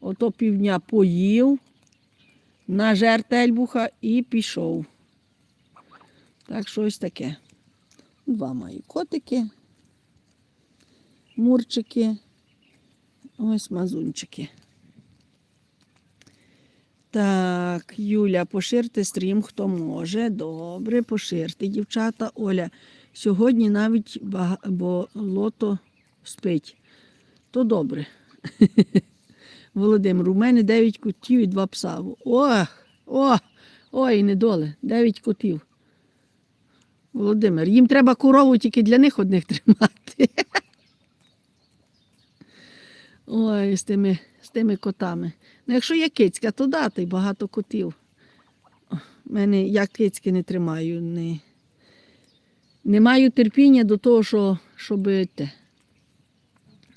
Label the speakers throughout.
Speaker 1: Ото півдня поїв, нажер тельбуха і пішов. Так що ось таке. Два маю котики, мурчики, ось мазунчики. Так, Юля, поширте стрім, хто може. Добре, поширте, дівчата. Оля, сьогодні навіть бага- болото спить. То добре. Володимир, у мене 9 котів і 2 пса. Ох, о, ой, недоле, 9 котів. Володимир, їм треба корову тільки для них одних тримати. Ой, з тими, з тими котами. Ну, якщо є кицька, то дати багато котів. Мене я кицьки не тримаю. Не, не маю терпіння до того, що, щоб те.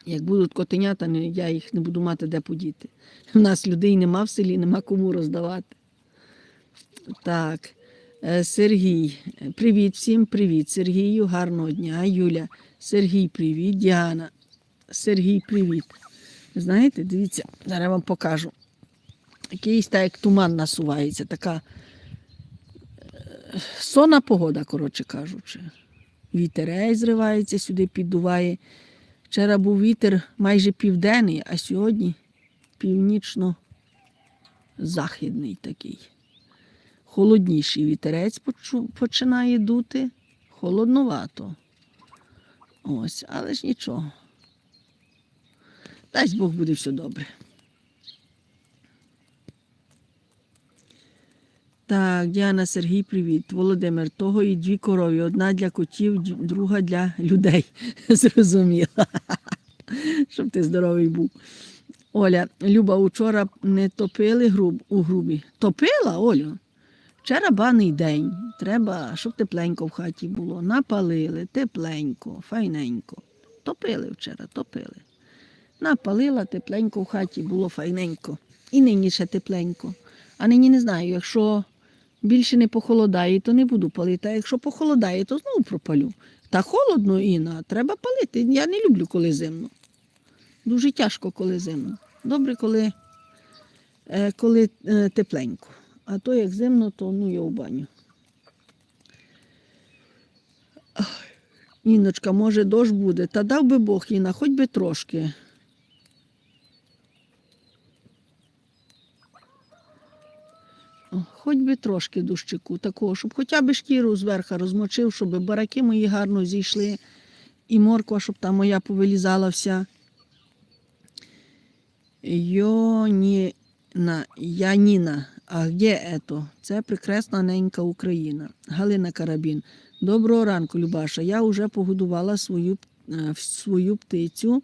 Speaker 1: Як будуть котенята, я їх не буду мати де подіти. У нас людей нема в селі, нема кому роздавати. Так, е, Сергій, привіт всім, привіт. Сергію, гарного дня. Юля, Сергій, привіт. Діана, Сергій, привіт. Знаєте, дивіться, зараз я вам покажу. Якийсь так як туман насувається, така е, сонна погода, коротше кажучи. Вітерець зривається, сюди піддуває. Вчора був вітер майже південний, а сьогодні північно-західний такий. Холодніший вітерець починає дути. Холодновато. Ось, але ж нічого. Дасть Бог буде все добре. Так, Діана Сергій, привіт. Володимир, того і дві корові. Одна для котів, друга для людей. Зрозуміла. Щоб ти здоровий був. Оля, Люба, учора не топили груб, у грубі. Топила, Олю? Вчора баний день. Треба, щоб тепленько в хаті було. Напалили, тепленько, файненько. Топили вчора, топили. Напалила тепленько в хаті, було файненько. І нині ще тепленько. А нині не знаю, якщо більше не похолодає, то не буду палити. А якщо похолодає, то знову пропалю. Та холодно, Інна, треба палити. Я не люблю, коли зимно. Дуже тяжко, коли зимно. Добре, коли, е, коли е, тепленько. А то як зимно, то ну я у баню. Ай, Інночка, може, дощ буде. Та дав би Бог, Інна, хоч би трошки. Хоч би трошки дощику такого, щоб хоча б шкіру зверху розмочив, щоб бараки мої гарно зійшли, і морква, щоб там моя повилізала вся. Йоніна, Яніна, а де ето? Це прекрасна ненька Україна. Галина Карабін. Доброго ранку, Любаша. Я вже погодувала свою, е, свою птицю.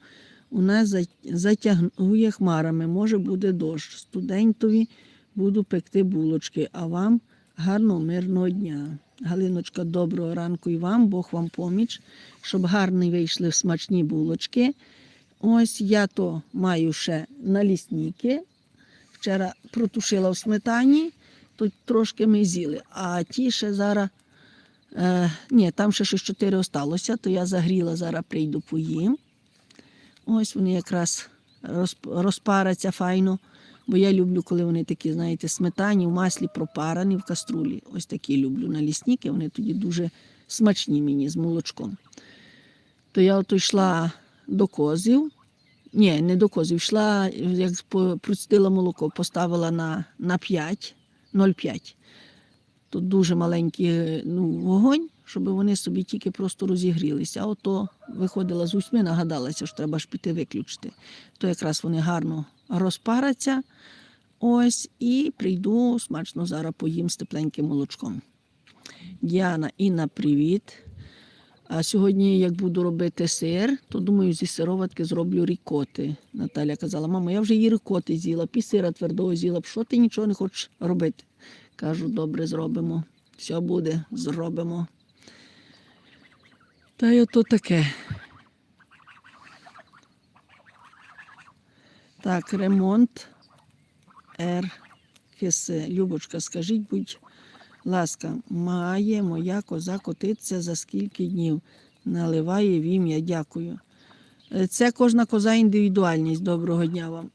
Speaker 1: У нас затягує хмарами, може буде дощ. Студентові буду пекти булочки, а вам гарного мирного дня. Галиночка, доброго ранку і вам, Бог вам поміч, щоб гарні вийшли смачні булочки. Ось я то маю ще налісники. Вчора протушила в сметані, тут трошки ми з'їли. А ті ще зараз. Е, ні, там ще щось чотири осталося, то я загріла, зараз прийду поїм. Ось вони якраз розпараться файно. Бо я люблю, коли вони такі, знаєте, сметані, в маслі пропарані в каструлі. Ось такі люблю налісники, вони тоді дуже смачні мені з молочком. То я ото йшла до козів. Ні, не до козів. Йшла, як процідила молоко, поставила на, на 5, 0,5. Тут дуже маленький ну, вогонь, щоб вони собі тільки просто розігрілися. А ото виходила з усьми, нагадалася, що треба ж піти виключити. То якраз вони гарно розпараться. Ось, і прийду смачно зараз поїм з тепленьким молочком. Діана, Інна, привіт. А сьогодні, як буду робити сир, то думаю, зі сироватки зроблю рікоти. Наталя казала, мамо, я вже і рікоти з'їла, пі сира твердого з'їла. Що ти нічого не хочеш робити? Кажу, добре, зробимо. Все буде, зробимо. Та й ото таке. Так, ремонт РХС. Любочка, скажіть, будь ласка, має моя коза котитися за скільки днів? Наливає в ім'я, дякую. Е, Це кожна коза індивідуальність. Доброго дня вам.